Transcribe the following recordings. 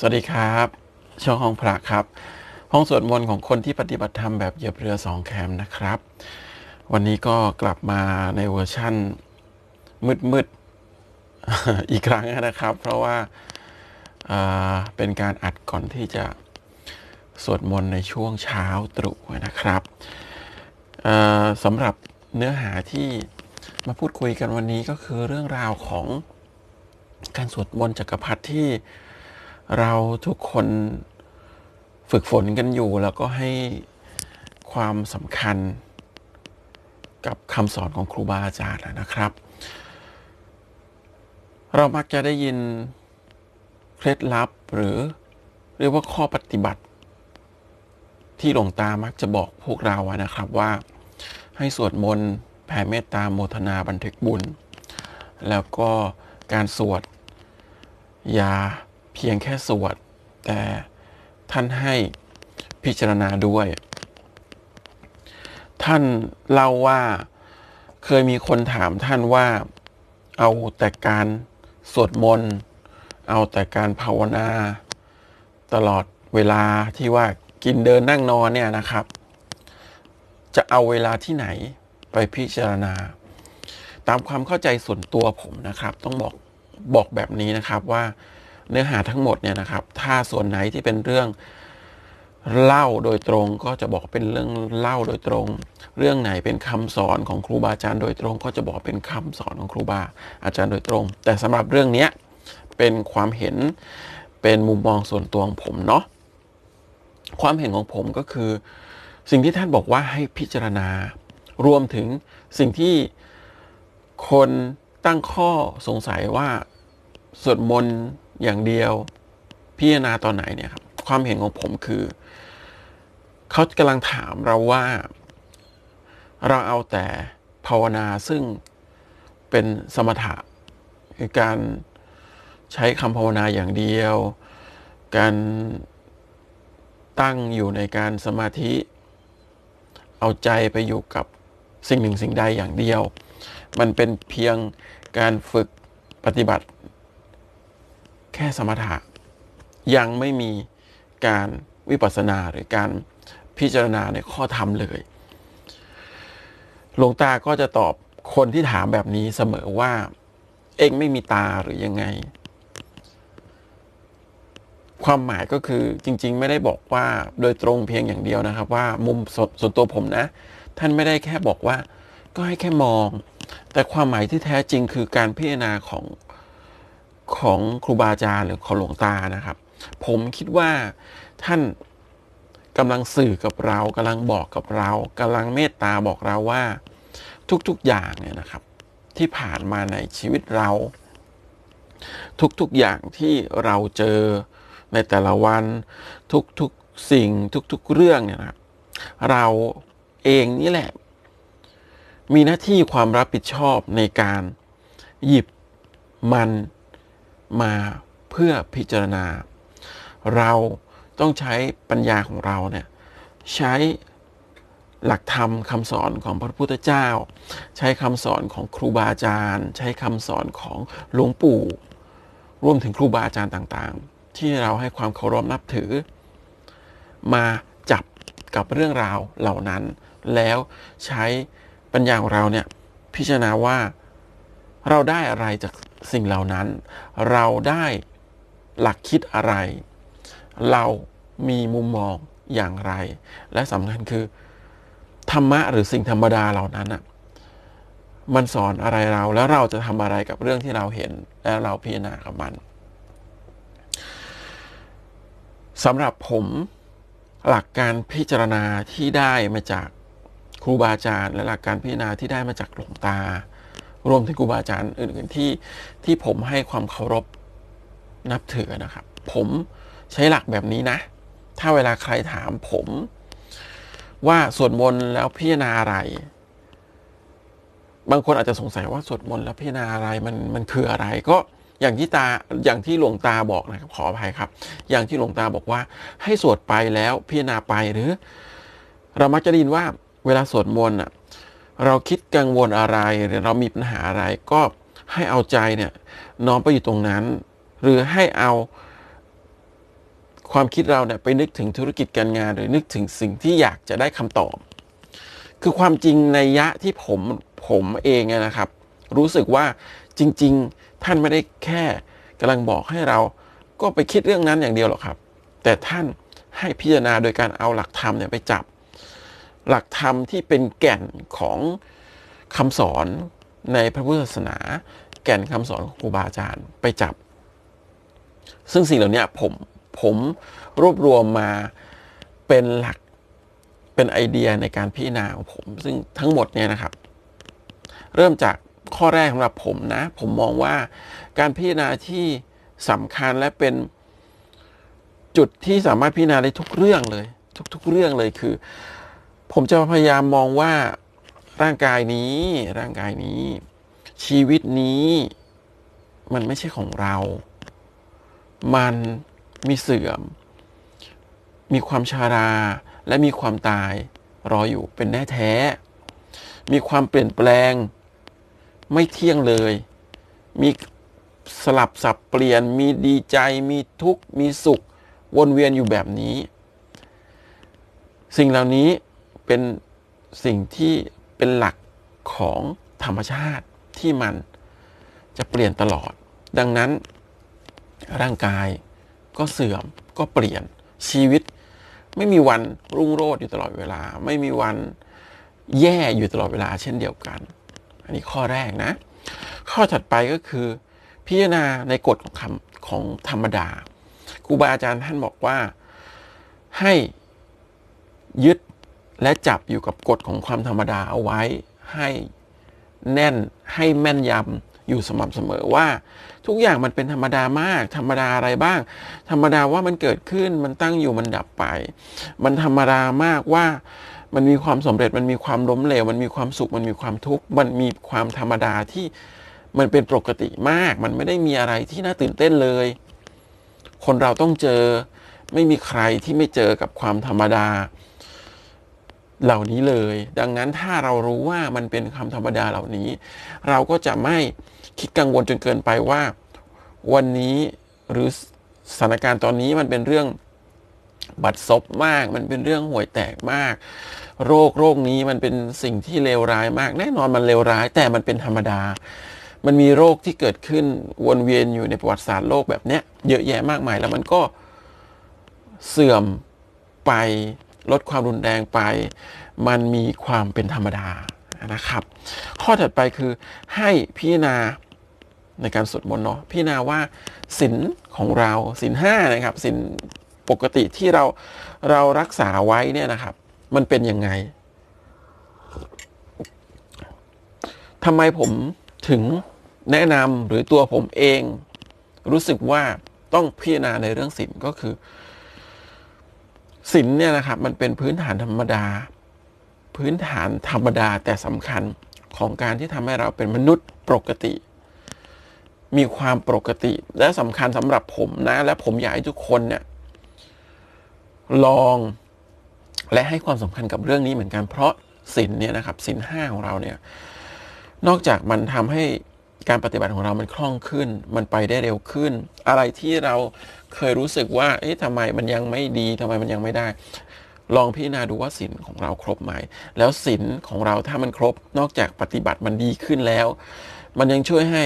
สวัสดีครับ ช่องห้องพระครับ ห้องสวดมนต์ของคนที่ปฏิบัติธรรมแบบเหยียบเรือสองแคมนะครับ วันนี้ก็กลับมาในเวอร์ชั่นมืดๆอีกครั้งนะครับ เพราะว่าอ่าเป็นการอัดก่อนที่จะสวดมนต์ในช่วงเช้าตรู่นะครับสำหรับเนื้อหาที่มาพูดคุยกันวันนี้ก็คือเรื่องราวของการสวดมนต์จักรพรรดิที่ เราทุกคนฝึกฝนกันอยู่ แล้วก็ให้ความสำคัญกับคำสอนของครูบาอาจารย์นะครับ เรามักจะได้ยินเคล็ดลับหรือเรียกว่าข้อปฏิบัติ ที่หลวงตามักจะบอกพวกเราอะนะครับว่าให้สวดมนต์แผ่เมตตาโมทนาบันทึกบุญ แล้วก็การสวด อย่า เพียงแค่สวด แต่ท่านให้พิจารณาด้วย ท่านเล่าว่าเคยมีคนถามท่านว่า เอาแต่การสวดมนต์ เอาแต่การภาวนา ตลอดเวลาที่ว่ากินเดินนั่งนอนเนี่ยนะครับ จะเอาเวลาที่ไหนไปพิจารณา ตามความเข้าใจส่วนตัวผมนะครับ ต้องบอกบอกแบบนี้นะครับว่า เนื้อหาทั้งหมดเนี่ยนะครับ ถ้าส่วนไหนที่เป็นเรื่องเล่าโดยตรงก็จะบอกเป็นเรื่องเล่าโดยตรง เรื่องไหนเป็นคำสอนของครูบาอาจารย์โดยตรง ก็จะบอกเป็นคำสอนของครูบาอาจารย์โดยตรง แต่สำหรับเรื่องเนี้ยเป็นความเห็นเป็นมุมมองส่วนตัวของผมเนาะความเห็นของผมก็คือ สิ่งที่ท่านบอกว่าให้พิจารณารวมถึงสิ่งที่คนตั้งข้อสงสัยว่าสวดมนต์ อย่างเดียว พิจารณาตอนไหนเนี่ยครับความเห็นของผมคือ เขากำลังถามเราว่า เราเอาแต่ภาวนาซึ่งเป็นสมถะคือการใช้คำภาวนาอย่างเดียว การตั้งอยู่ในการสมาธิ เอาใจไปอยู่กับสิ่งหนึ่งสิ่งใดอย่างเดียว มันเป็นเพียงการฝึกปฏิบัติ แค่สมถะ ยังไม่มีการวิปัสสนาหรือการพิจารณาในข้อธรรมเลย หลวงตาก็จะตอบคนที่ถามแบบนี้เสมอว่า เองไม่มีตาหรือยังไง ความหมายก็คือจริง ๆ ไม่ได้บอกว่าโดยตรงเพียงอย่างเดียวนะครับ ว่ามุมสส่วนตัวผมนะ ท่านไม่ได้แค่บอกว่า ก็ให้แค่มอง แต่ความหมายที่แท้จริงคือการพิจารณาของ ของครูบาอาจารย์หรือของหลวงตานะครับ ผมคิดว่าท่านกำลังสื่อกับเรากำลังบอกกับเรากำลังเมตตาบอกเราว่า ทุกๆอย่างเนี่ยนะครับ ที่ผ่านมาในชีวิตเรา ทุกๆอย่างที่เราเจอในแต่ละวัน ทุกๆสิ่งทุกๆเรื่องเนี่ยนะครับ เราเองนี่แหละ มีหน้าที่ความรับผิดชอบในการหยิบมัน มาเพื่อพิจารณา เราต้องใช้ปัญญาของเราเนี่ยใช้หลักธรรมคำสอนของพระพุทธเจ้า ใช้คำสอนของครูบาอาจารย์ ใช้คำสอนของหลวงปู่รวมถึงครูบาอาจารย์ต่างๆ ที่เราให้ความเคารพนับถือ มาจับกับเรื่องราวเหล่านั้น แล้วใช้ปัญญาของเราเนี่ยพิจารณาว่า เราได้อะไรจากสิ่งเหล่านั้น เราได้หลักคิดอะไร เรามีมุมมองอย่างไร และสำคัญคือ ธรรมะหรือสิ่งธรรมดาเหล่านั้นอะมันสอนอะไรเราแล้วเราจะทำอะไรกับเรื่องที่เราเห็น และเราพิจารณากับมันสำหรับผมหลักการพิจารณาที่ได้มาจากครูบาอาจารย์ และหลักการพิจารณาที่ได้มาจากหลวงตา รวมถึงครูบาอาจารย์อื่น ๆ ที่ที่ผมให้ความเคารพนับถือนะครับ ผมใช้หลักแบบนี้นะ ถ้าเวลาใครถามผม ว่าสวดมนต์แล้วพิจารณาอะไร บางคนอาจจะสงสัยว่าสวดมนต์แล้วพิจารณาอะไรมันมันคืออะไรก็อย่างที่ตาอย่างที่หลวงตาบอกนะครับขออภัยครับ อย่างที่หลวงตาบอกว่า ให้สวดไปแล้วพิจารณาไปหรือ เรามักจะได้ยินว่าเวลาสวดมนต์อะ เราคิดกังวลอะไรหรือเรามีปัญหาอะไรก็ให้เอาใจเนี่ยน้อมไปอยู่ตรงนั้น หรือให้เอาความคิดเราเนี่ยไปนึกถึงธุรกิจการงาน หรือนึกถึงสิ่งที่อยากจะได้คำตอบ คือความจริงในยะที่ผมผมเองนะครับ รู้สึกว่าจริง ๆ ท่านไม่ได้แค่กำลังบอกให้เราก็ไปคิดเรื่องนั้นอย่างเดียวหรอกครับ แต่ท่านให้พิจารณาโดยการเอาหลักธรรมเนี่ยไปจับ หลักธรรมที่เป็นแก่นของคำสอนในพระพุทธศาสนา แก่นคำสอนของครูบาอาจารย์ไปจับ ซึ่งสิ่งเหล่านี้ผมผมรวบรวมมาเป็นหลักเป็นไอเดียในการพิจารณาของผม ซึ่งทั้งหมดเนี่ยนะครับ เริ่มจากข้อแรกสำหรับผมนะ ผมมองว่าการพิจารณาที่สำคัญและเป็นจุดที่สามารถพิจารณาได้ทุกเรื่องเลย ทุก ๆ เรื่องเลยคือ ผมจะพยายามมองว่าร่างกายนี้ ร่างกายนี้ ชีวิตนี้ มันไม่ใช่ของเรา มันมีเสื่อม มีความชารา และมีความตายรออยู่เป็นแน่แท้ มีความเปลี่ยนแปลง ไม่เที่ยงเลย มีสลับสับเปลี่ยน มีดีใจ มีทุกข์ มีสุข วนเวียนอยู่แบบนี้ สิ่งเหล่านี้ เป็นสิ่งที่เป็นหลักของธรรมชาติที่มันจะเปลี่ยนตลอด ดังนั้นร่างกายก็เสื่อมก็เปลี่ยนชีวิต ไม่มีวันรุ่งโรจน์อยู่ตลอดเวลา ไม่มีวันแย่อยู่ตลอดเวลาเช่นเดียวกัน อันนี้ข้อแรกนะ ข้อถัดไปก็คือพิจารณาในกฎของคำของธรรมดาครูบาอาจารย์ท่านบอกว่าให้ยึด และจับอยู่กับกฎของความธรรมดาเอาไว้ให้แน่นให้แม่นยำอยู่สม่ำเสมอว่า ทุกอย่างมันเป็นธรรมดามาก ธรรมดาอะไรบ้าง ธรรมดาว่ามันเกิดขึ้นมันตั้งอยู่มันดับไป มันธรรมดามากว่ามันมีความสำเร็จมันมีความล้มเหลว มันมีความสุขมันมีความทุกข์มันมีความธรรมดาที่มันเป็นปกติมาก มันไม่ได้มีอะไรที่น่าตื่นเต้นเลย คนเราต้องเจอไม่มีใครที่ไม่เจอกับความธรรมดา เหล่านี้เลย ดังนั้นถ้าเรารู้ว่ามันเป็นคำธรรมดาเหล่านี้ เราก็จะไม่คิดกังวลจนเกินไปว่า วันนี้หรือสถานการณ์ตอนนี้มันเป็นเรื่องบัดซบมาก มันเป็นเรื่องห่วยแตกมาก โรคโรคนี้มันเป็นสิ่งที่เลวร้ายมาก แน่นอนมันเลวร้าย แต่มันเป็นธรรมดา มันมีโรคที่เกิดขึ้นวนเวียนอยู่ในประวัติศาสตร์โลกแบบเนี้ย เยอะแยะมากมายแล้วมันก็เสื่อมไป ลดความรุนแรงไป มันมีความเป็นธรรมดานะครับ ข้อถัดไปคือให้พิจารณาในการสวดมนต์เนาะพิจารณาว่าศีลของเราศีลห้านะครับศีลปกติที่เราเรารักษาไว้เนี่ยนะครับ มันเป็นยังไงทำไมผมถึงแนะนำหรือตัวผมเอง รู้สึกว่าต้องพิจารณาในเรื่องศีลก็คือ ศีลเนี่ยนะครับมันเป็นพื้นฐานธรรมดา พื้นฐานธรรมดาแต่สำคัญของการที่ทำให้เราเป็นมนุษย์ปกติ มีความปกติ และสำคัญสำหรับผมนะ และผมอยากให้ทุกคนเนี่ยลองและให้ความสำคัญกับเรื่องนี้เหมือนกันเพราะศีลเนี่ยนะครับศีลห้าของเราเนี่ย นอกจากมันทำให้ การปฏิบัติของเรามันคล่องขึ้น มันไปได้เร็วขึ้น อะไรที่เราเคยรู้สึกว่า เอ๊ะทำไมมันยังไม่ดีทำไมมันยังไม่ได้ ลองพิจารณาดูว่าศีลของเราครบไหม แล้วศีลของเราถ้ามันครบ นอกจากปฏิบัติมันดีขึ้นแล้ว มันยังช่วยให้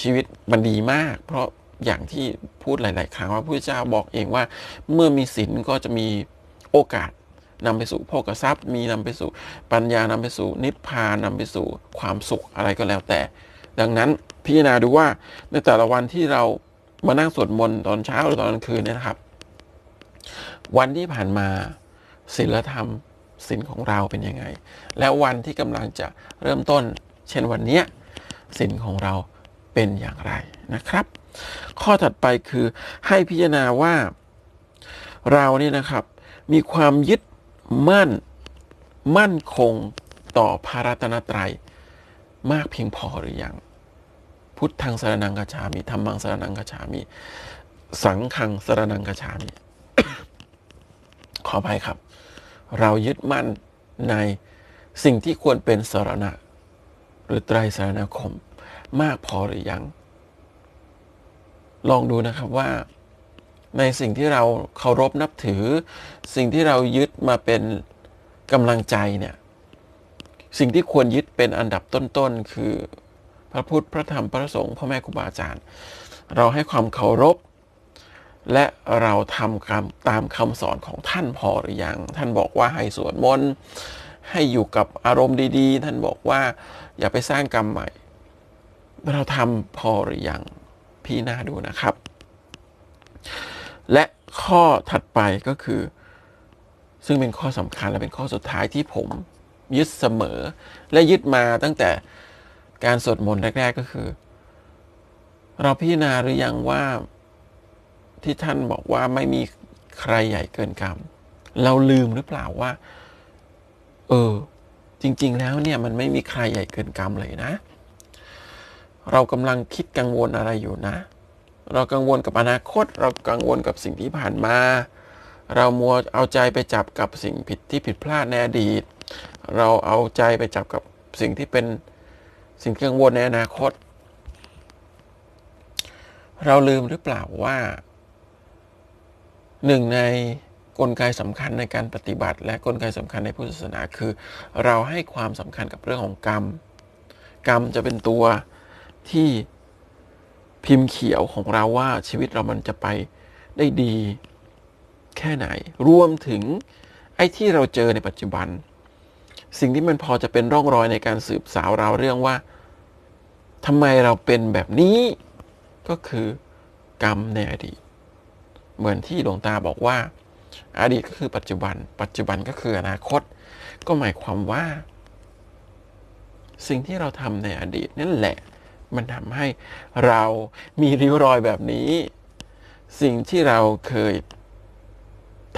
ชีวิตมันดีมาก เพราะอย่างที่พูดหลาย ๆ ครั้งว่าพระเจ้าบอกเองว่า เมื่อมีศีลก็จะมีโอกาสนำไปสู่โภกทรัพย์ มีนำไปสู่ปัญญานำไปสู่นิพพานนำไปสู่ความสุขอะไรก็แล้วแต่ ดังนั้นพิจารณาดูว่าในแต่ละวันที่เรามานั่งสวดมนต์ตอนเช้าหรือตอนกลางคืนเนี่ยนะครับ วันที่ผ่านมาศีลธรรมศีลของเราเป็นยังไง แล้ววันที่กำลังจะเริ่มต้น เช่นวันนี้ศีลของเราเป็นอย่างไรนะครับ ข้อถัดไปคือให้พิจารณาว่าเราเนี่ยนะครับ มีความยึดมั่นมั่นคงต่อพระรัตนตรัยมากเพียงพอหรือยัง พุทธังสารนังกชามิธรรมังสารนังกชามิ สังฆังสารนังกชามิ ขออภัยครับ เรายึดมั่นในสิ่งที่ควรเป็นสารณะ หรือไตรสารณคม มากพอหรือยัง ลองดูนะครับว่า ในสิ่งที่เราเคารพนับถือ สิ่งที่เรายึดมาเป็นกำลังใจเนี่ย สิ่งที่ควรยึดเป็นอันดับต้นๆคือ ระพุทธพระธรรมพระสงฆ์พ่อแม่ครูบาอาจารย์ เราให้ความเคารพ และเราทำคำตามคำสอนของท่านพอหรือยัง ท่านบอกว่าให้สวดมนต์ให้อยู่กับอารมณ์ดีๆ ท่านบอกว่าอย่าไปสร้างกรรมใหม่ เราทำพอหรือยังพี่หน้าดูนะครับ และข้อถัดไปก็คือ ซึ่งเป็นข้อสำคัญและเป็นข้อสุดท้ายที่ผมยึดเสมอ และยึดมาตั้งแต่ การสวดมนต์แรก ๆ ก็คือ เราพิจารณาหรือยังว่าที่ท่านบอกว่าไม่มีใครใหญ่เกินกรรม เราลืมหรือเปล่าว่า เออ จริง ๆ แล้วเนี่ยมันไม่มีใครใหญ่เกินกรรมเลยนะ เรากำลังคิดกังวลอะไรอยู่นะ เรากังวลกับอนาคต เรากังวลกับสิ่งที่ผ่านมา เรามัวเอาใจไปจับกับสิ่งผิดที่ผิดพลาดในอดีต เราเอาใจไปจับกับสิ่งที่เป็น สิ่งกังวลในอนาคต เราลืมหรือเปล่าว่าหนึ่งในกลไกสำคัญในการปฏิบัติ และกลไกสำคัญในพุทธศาสนาคือ เราให้ความสำคัญกับเรื่องของกรรม กรรมจะเป็นตัวที่พิมพ์เขียวของเราว่าชีวิตเรามันจะไปได้ดีแค่ไหน รวมถึงไอ้ที่เราเจอในปัจจุบัน สิ่งที่มันพอจะเป็นร่องรอยในการสืบสาวเราเรื่องว่าทำไมเราเป็นแบบนี้ก็คือกรรมในอดีต เหมือนที่หลวงตาบอกว่า อดีตก็คือปัจจุบัน ปัจจุบันก็คืออนาคต ก็หมายความว่า สิ่งที่เราทำในอดีตนั่นแหละ มันทำให้เรามีริ้วรอยแบบนี้ สิ่งที่เราเคย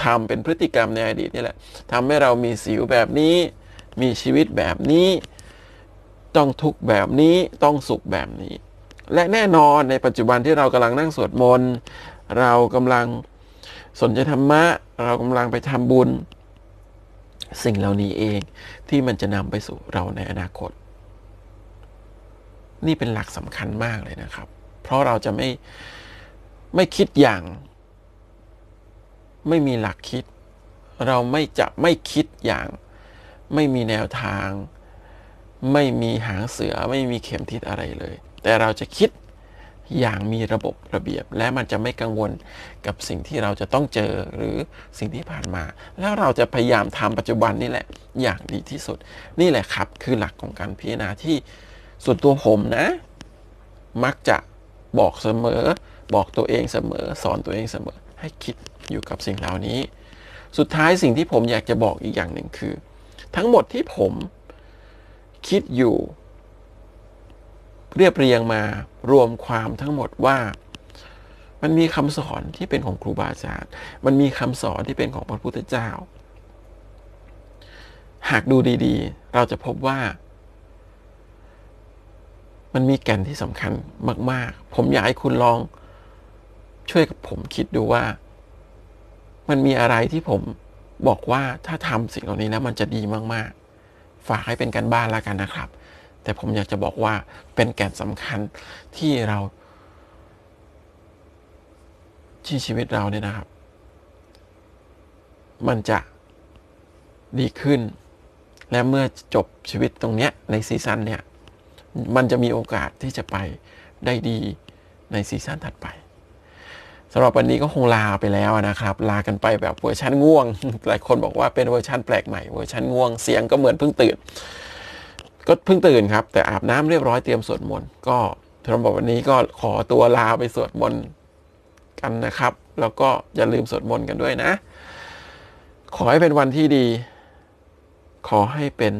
ทำเป็นพฤติกรรมในอดีตนี่แหละทำให้เรามีสิวแบบนี้ มีชีวิตแบบนี้ ต้องทุกข์แบบนี้ต้องสุขแบบนี้ และแน่นอนในปัจจุบันที่เรากำลังนั่งสวดมนต์เรากำลังสนใจธรรมะ เรากำลังไปทำบุญ สิ่งเหล่านี้เองที่มันจะนำไปสู่เราในอนาคต นี่เป็นหลักสำคัญมากเลยนะครับ เพราะเราจะไม่ไม่คิดอย่าง ไม่มีหลักคิด เราไม่จะไม่คิดอย่าง ไม่มีแนวทาง ไม่มีหางเสือไม่มีเข็มทิศอะไรเลย แต่เราจะคิดอย่างมีระบบระเบียบ และมันจะไม่กังวลกับสิ่งที่เราจะต้องเจอหรือสิ่งที่ผ่านมา แล้วเราจะพยายามทำปัจจุบันนี่แหละอย่างดีที่สุด นี่แหละครับคือหลักของการพิจารณาที่ส่วนตัวผมนะ มักจะบอกเสมอ บอกตัวเองเสมอ สอนตัวเองเสมอ ให้คิดอยู่กับสิ่งเหล่านี้ สุดท้ายสิ่งที่ผมอยากจะบอกอีกอย่างหนึ่งคือ ทั้งหมดที่ผมคิดอยู่ เรียบเรียงมารวมความทั้งหมดว่า มันมีคำสอนที่เป็นของครูบาอาจารย์ มันมีคำสอนที่เป็นของพระพุทธเจ้า หากดูดีๆ เราจะพบว่า มันมีแก่นที่สำคัญมาก ๆ ผมอยากให้คุณลองช่วยกับผมคิดดูว่า มันมีอะไรที่ผม บอกว่าถ้าทำสิ่งเหล่านี้แล้วมันจะดีมากๆ ฝากให้เป็นการบ้านแล้วกันนะครับ แต่ผมอยากจะบอกว่าเป็นแก่นสำคัญที่เราที่ชีวิตเราเนี่ยนะครับ มันจะดีขึ้น และเมื่อจบชีวิตตรงเนี้ยในซีซั่นเนี่ย มันจะมีโอกาสที่จะไปได้ดีในซีซั่นถัดไป สำหรับวันนี้ก็คงลาไปแล้วนะครับ ลากันไปแบบเวอร์ชันง่วง หลายคนบอกว่าเป็นเวอร์ชันแปลกใหม่เวอร์ชันง่วงเสียงก็เหมือนเพิ่งตื่น ก็เพิ่งตื่นครับ แต่อาบน้ำเรียบร้อยเตรียมสวดมนต์ก็สำหรับวันนี้ก็ขอตัวลาไปสวดมนต์กันนะครับ แล้วก็อย่าลืมสวดมนต์กันด้วยนะ ขอให้เป็นวันที่ดี ขอให้เป็น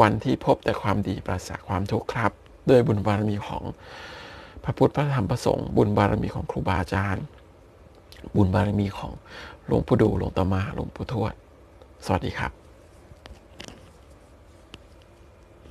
วันที่พบแต่ความดีปราศจากความทุกข์ครับ ด้วยบุญบารมีของ พระพุทธพระธรรมพระสงฆ์บุญบารมีของครูบาอาจารย์ บุญบารมีของหลวงปู่ดูหลวงตามาหลวงปู่ทวด สวัสดีครับ